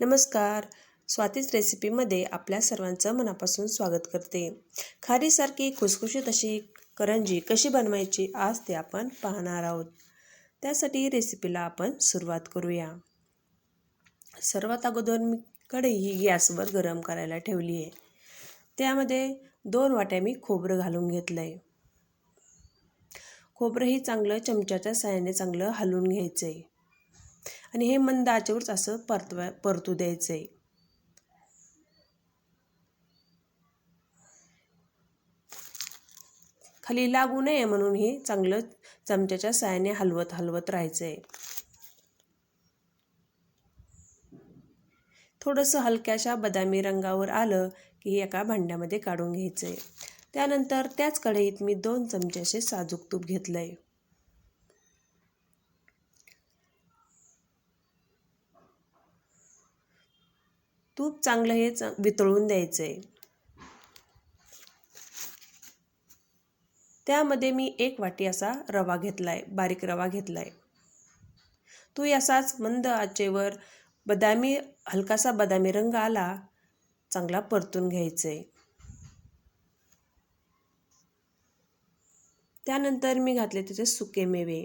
नमस्कार. स्वातीच रेसिपीमध्ये आपल्या सर्वांचं मनापासून स्वागत करते. खारीसारखी खुसखुशीत अशी करंजी कशी बनवायची आज ते आपण पाहणार आहोत. त्यासाठी रेसिपीला आपण सुरुवात करूया. सर्वात अगोदर मी कढई ही गॅसवर गरम करायला ठेवली आहे. त्यामध्ये दोन वाट्या मी खोबरं घालून घेतलं आहे खोबरंही चांगलं चमच्याच्या साह्याने चांगलं हलवून घ्यायचं आहे आणि हे मंद आचेवरच असं परतवा परतू द्यायचं आहे खाली लागू नये म्हणून हे चांगलं चमच्याच्या सायाने हलवत हलवत राहायचं आहे थोडंसं हलक्याशा बदामी रंगावर आलं की एका भांड्यामध्ये काढून घ्यायचं आहे त्यानंतर त्याच कढईत मी दोन चमचे असे साजूक तूप घेतलं आहे तूप चांगलं हे च वितळून द्यायचं आहे त्यामध्ये मी एक वाटी असा रवा घेतला आहे बारीक रवा घेतला आहे तो असाच मंद आचेवर बदामी हलकासा बदामी रंग आला चांगला परतून घ्यायचं आहे त्यानंतर मी घातले तिथे सुके मेवे.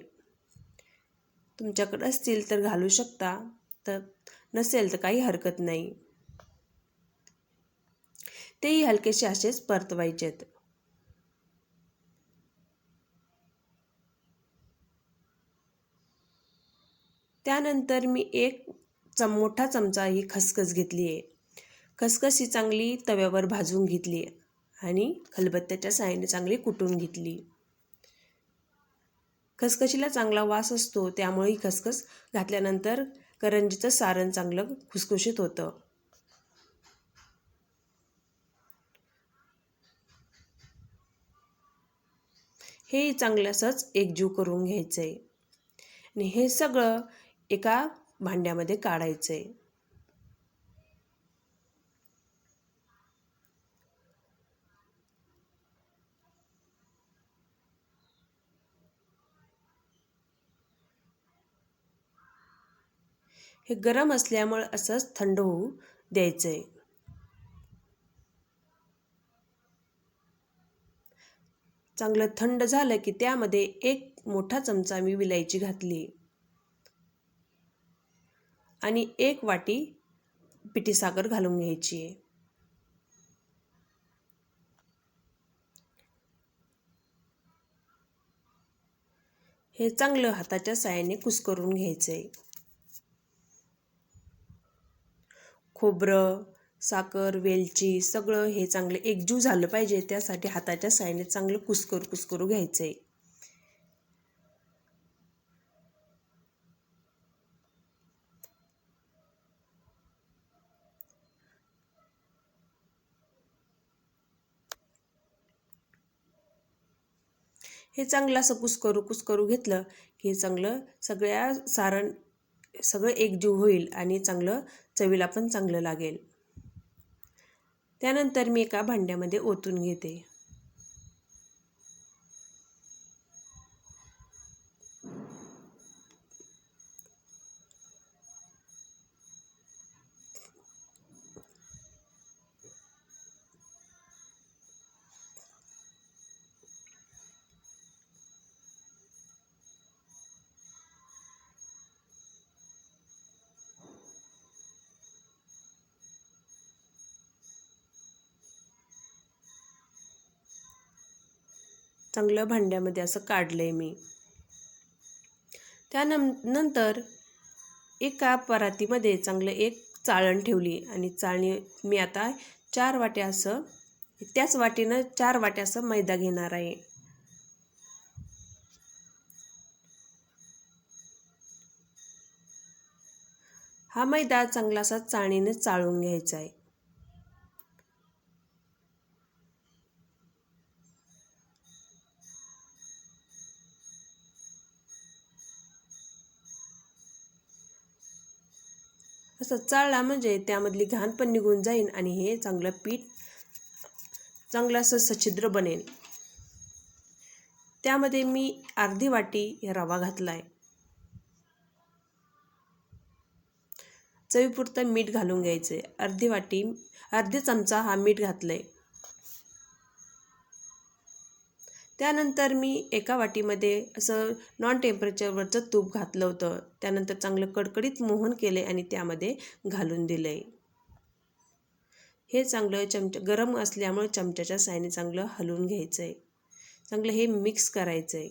तुमच्याकडं असतील तर घालू शकता तर नसेल तर काही हरकत नाही. तेही हलकेसे असेच परतवायचेत. त्यानंतर मी एक चम मोठा चमचा ही खसखस घेतली आहे खसखस ही चांगली तव्यावर भाजून घेतली आणि खलबत्त्याच्या साहाय्याने चांगली कुटून घेतली. खसखशीला चांगला वास असतो त्यामुळे ही खसखस घातल्यानंतर करंजीचं सारण चांगलं खुसखुशीत होतं. हे चांगलं एकजीव करून घ्यायचं आहे आणि हे सगळं एका भांड्यामध्ये काढायचं आहे हे गरम असल्यामुळे असंच थंड होऊ द्यायचं आहे चांगलं थंड झालं की त्यामध्ये एक मोठा चमचा मी विलायची घातली. आणि एक वाटी पिठीसाखर घालून घ्यायची. आहे हे चांगलं हाताच्या साह्याने कुस्करून घ्यायचं आहे खोबरं साखर वेलची सगळं हे चांगलं एकजीव झालं पाहिजे. त्यासाठी हाताच्या साह्याने चांगलं कुस्करू कुस्करू घ्यायचं आहे हे चांगलं असं कुस्करू कुस्करू घेतलं की हे चांगलं सगळ्या सारण सगळं एकजीव होईल आणि चांगलं चवीला पण चांगलं लागेल. त्यानंतर मी एका भांड्यामध्ये ओतून घेते. चांगलं भांड्यामध्ये असं काढलं आहे मी त्यानंतर एका परातीमध्ये चांगलं एक चाळण ठेवली आणि चाळणी मी आता चार वाट्या असं त्याच वाटीनं चार वाट्या असं मैदा घेणार आहे. हा मैदा चांगला असा चाळणीने चाळून घ्यायचा आहे. असं चाळला म्हणजे त्यामधली घाण पण निघून जाईल आणि हे चांगलं पीठ चांगलं असं सच्छिद्र बनेल. त्यामध्ये मी अर्धी वाटी रवा घातला आहे चवीपुरतं मीठ घालून घ्यायचं आहे अर्धी वाटी अर्धी चमचा हा मीठ घातलं आहे त्यानंतर मी एका वाटीमध्ये असं नॉन टेम्परेचरवरचं तूप घातलं होतं. त्यानंतर चांगलं कडकडीत मोहन केले आणि त्यामध्ये घालून दिलं. आहे हे चांगलं चमच गरम असल्यामुळे चमच्याच्या सायने चांगलं हलवून घ्यायचं आहे चांगलं हे मिक्स करायचं आहे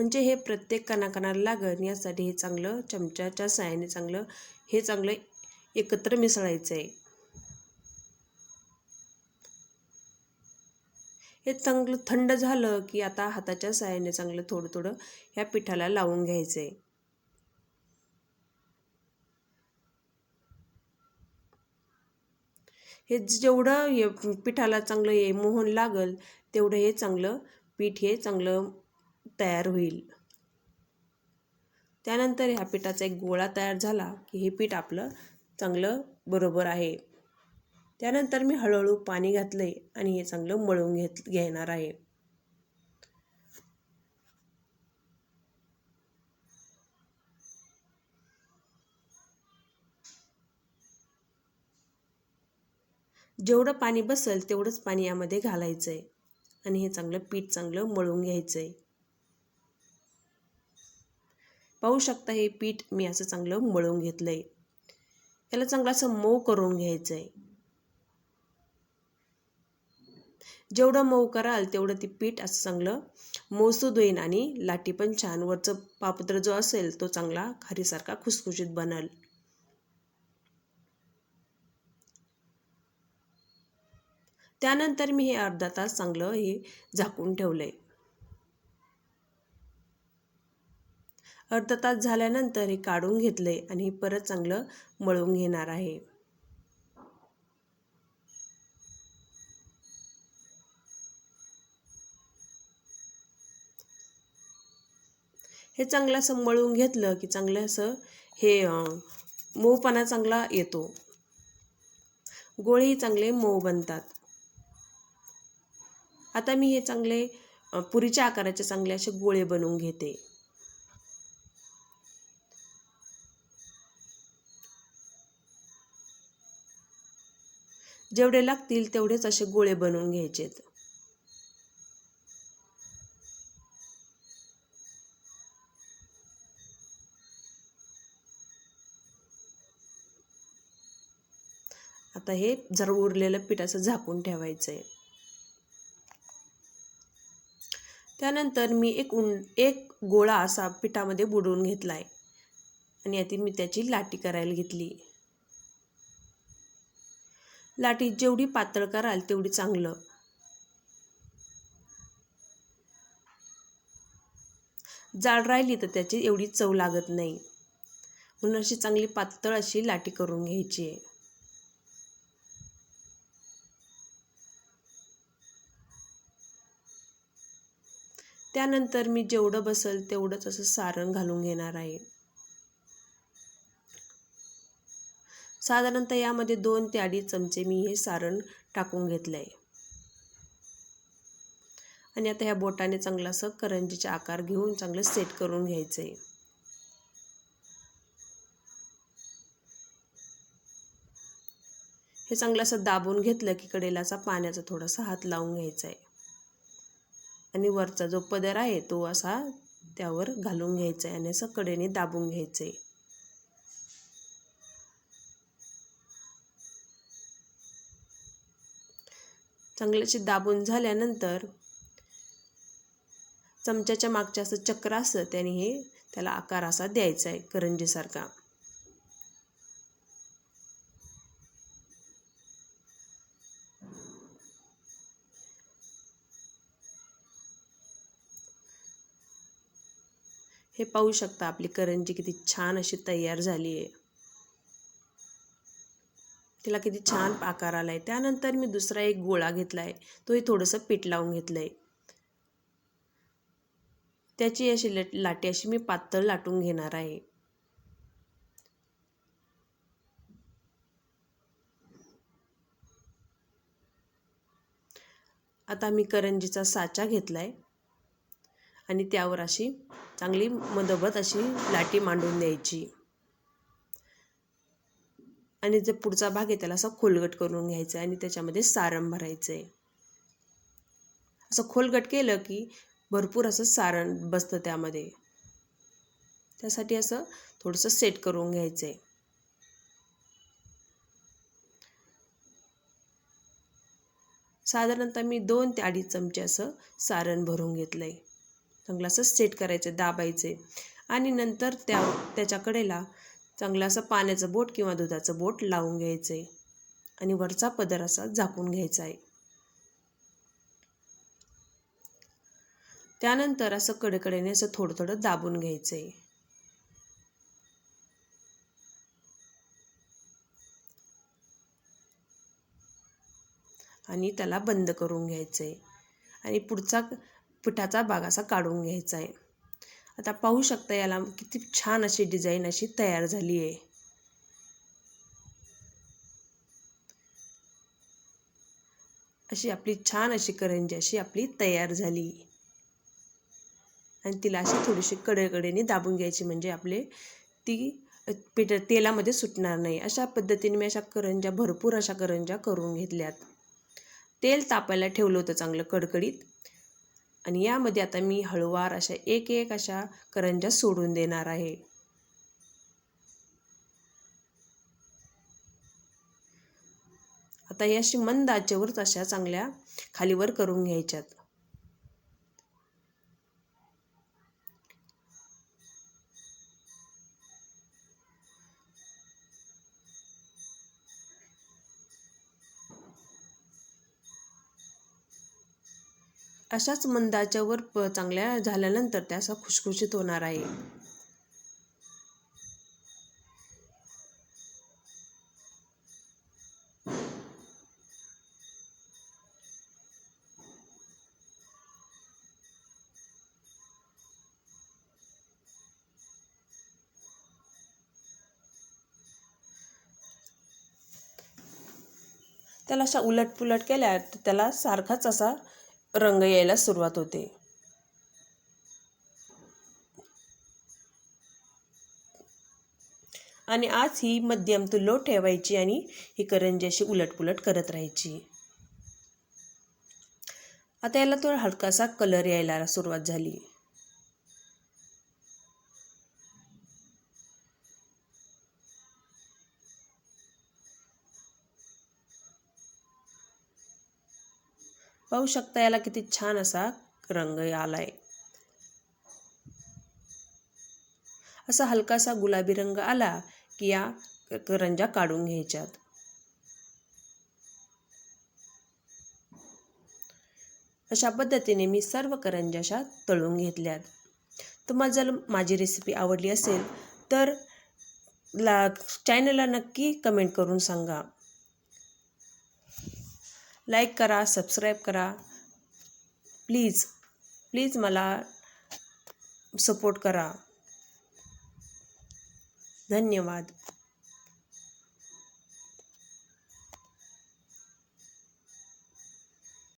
म्हणजे हे प्रत्येक कणाकणाला लागण यासाठी हे चांगलं चमच्याच्या साहाय्याने चांगलं हे चांगलं एकत्र मिसळायचं आहे हे चांगलं थंड झालं की आता हाताच्या साहाय्याने चांगलं थोडं थोडं ह्या पिठाला लावून घ्यायचं आहे हे जेवढं हे पिठाला चांगलं हे मोहन लागल तेवढं हे चांगलं पीठ हे चांगलं तयार होईल. त्यानंतर ह्या पिठाचा एक गोळा तयार झाला की हे पीठ आपलं चांगलं बरोबर आहे. त्यानंतर मी हळूहळू पाणी घातलं आहे आणि हे चांगलं मळून घेत घेणार आहे. जेवढं पाणी बसेल तेवढंच पाणी यामध्ये घालायचं आहे आणि हे चांगलं पीठ चांगलं मळून घ्यायचं आहे पाहू शकता हे पीठ मी असं चांगलं मळून घेतलं आहे याला चांगलं असं मऊ करून घ्यायचं आहे जेवढं मऊ कराल तेवढं ती पीठ असं चांगलं मौसूद होईन आणि लाटी पण छान. वरचं पापत्र जो असेल तो चांगला खारीसारखा खुसखुशीत बनल. त्यानंतर मी हे अर्धा तास चांगलं हे झाकून ठेवलं आहे अर्धा तास झाल्यानंतर हे काढून घेतले आणि हे परत चांगलं मळून घेणार आहे. हे चांगलं असं मळून घेतलं की चांगलं असं हे मऊपणा चांगला येतो. गोळेही चांगले मऊ बनतात. आता मी हे चांगले पुरीच्या आकाराचे चांगले असे गोळे बनवून घेते. जेवढे लागतील तेवढेच असे गोळे बनवून घ्यायचेत. आता हे जर उरलेलं पीठ असं झाकून ठेवायचं आहे त्यानंतर मी एक उं एक गोळा असा पिठामध्ये बुडवून घेतला आहे आणि यातील मी त्याची लाटी करायला घेतली. लाटी जेवढी पातळ कराल तेवढी चांगलं. जाड राहिली तर त्याची एवढी चव लागत नाही. म्हणून अशी चांगली पातळ अशी लाटी करून घ्यायची. आहे त्यानंतर मी जेवढं बसल तेवढंच असं सारण घालून घेणार आहे. साधारणतः यामध्ये दोन ते अडीच चमचे मी हे सारण टाकून घेतलं आहे आणि आता ह्या बोटाने चांगलं असं करंजीचे आकार घेऊन चांगलं सेट करून घ्यायचं आहे हे चांगलं असं दाबून घेतलं की कडेलाचा पाण्याचा थोडासा हात लावून घ्यायचा आहे आणि वरचा जो पदर आहे तो असा त्यावर घालून घ्यायचा आहे आणि असं कडेने दाबून घ्यायचं आहे चांगल्याचे दाबून झाल्यानंतर चमच्याच्या मागच्या असं चक्र असतं त्याने हे त्याला आकार असा द्यायचा आहे करंजीसारखा. हे पाहू शकता आपली करंजी किती छान अशी तयार झाली आहे. तिला किती छान आकार आला आहे. त्यानंतर मी दुसरा एक गोळा घेतला आहे तोही थोडंसं पीठ लावून घेतलं आहे त्याची अशी लट लाटी अशी मी पातळ लाटून घेणार आहे. आता मी करंजीचा साचा घेतला आहे आणि त्यावर अशी चांगली मधोमध अशी लाटी मांडून द्यायची. आणि जो पुढचा भाग आहे त्याला असं खोलगट करून घ्यायचं आहे आणि त्याच्यामध्ये सारण भरायचं आहे. असं खोलगट केलं की भरपूर असं सारण बसतं त्यामध्ये. त्यासाठी असं थोडंसं सेट करून घ्यायचं आहे. साधारणतः मी दोन ते अडीच चमचे असं सारण भरून घेतलं आहे चांगलं असं सेट करायचं दाबायचे आणि नंतर त्या त्याच्या कडेला चांगलं असं पाण्याचं बोट किंवा दुधाचं बोट लावून घ्यायचं आहे आणि वरचा पदर असा झाकून घ्यायचा आहे. त्यानंतर असं कडेकडेने असं थोडं थोडं दाबून घ्यायचं. आहे आणि त्याला बंद करून घ्यायचं. आहे आणि पुढचा पिठाचा भाग असा काढून घ्यायचा आहे. आता पाहू शकता याला किती छान अशी डिझाईन अशी तयार झाली आहे. अशी आपली छान अशी करंजी अशी आपली तयार झाली. आणि तिला अशी थोडीशी कडेकडेने दाबून घ्यायची म्हणजे आपले ती पिठ तेलामध्ये सुटणार नाही. अशा पद्धतीने मी अशा करंज्या भरपूर अशा करंज्या करून घेतल्यात. तेल तापायला ठेवलं होतं चांगलं कडकडीत. आणि यामध्ये आता मी हळूवार अशा एक एक अशा करंज्या सोडून देणार आहे. आता या अशी मंद आचेवरच अशा चांगल्या खालीवर करून घ्यायच्यात. अशाच मंदाच्यावर प चांगल्या झाल्यानंतर त्या असा खुशखुशीत होणार आहे. त्याला अशा उलटपुलट केल्या तर त्याला सारखाच असा रंग यायला सुरुवात होते. आणि आज ही मध्यम तू लो ठेवायची आणि ही करंजी अशी उलटपुलट करत राहायची. आता याला थोडा हलकासा कलर यायला सुरुवात झाली. पाहू शकता याला किती छान असा रंग आलाय असा हलकासा गुलाबी रंग आला की या करंजा काढून घ्यायच्यात. अशा पद्धतीने मी सर्व करंजाशा तळून घेतल्यात. तुम्हाला जर माझी रेसिपी आवडली असेल तर ला चॅनलला नक्की कमेंट करून सांगा. लाईक करा सबस्क्राईब करा. प्लीज प्लीज मला सपोर्ट करा. धन्यवाद.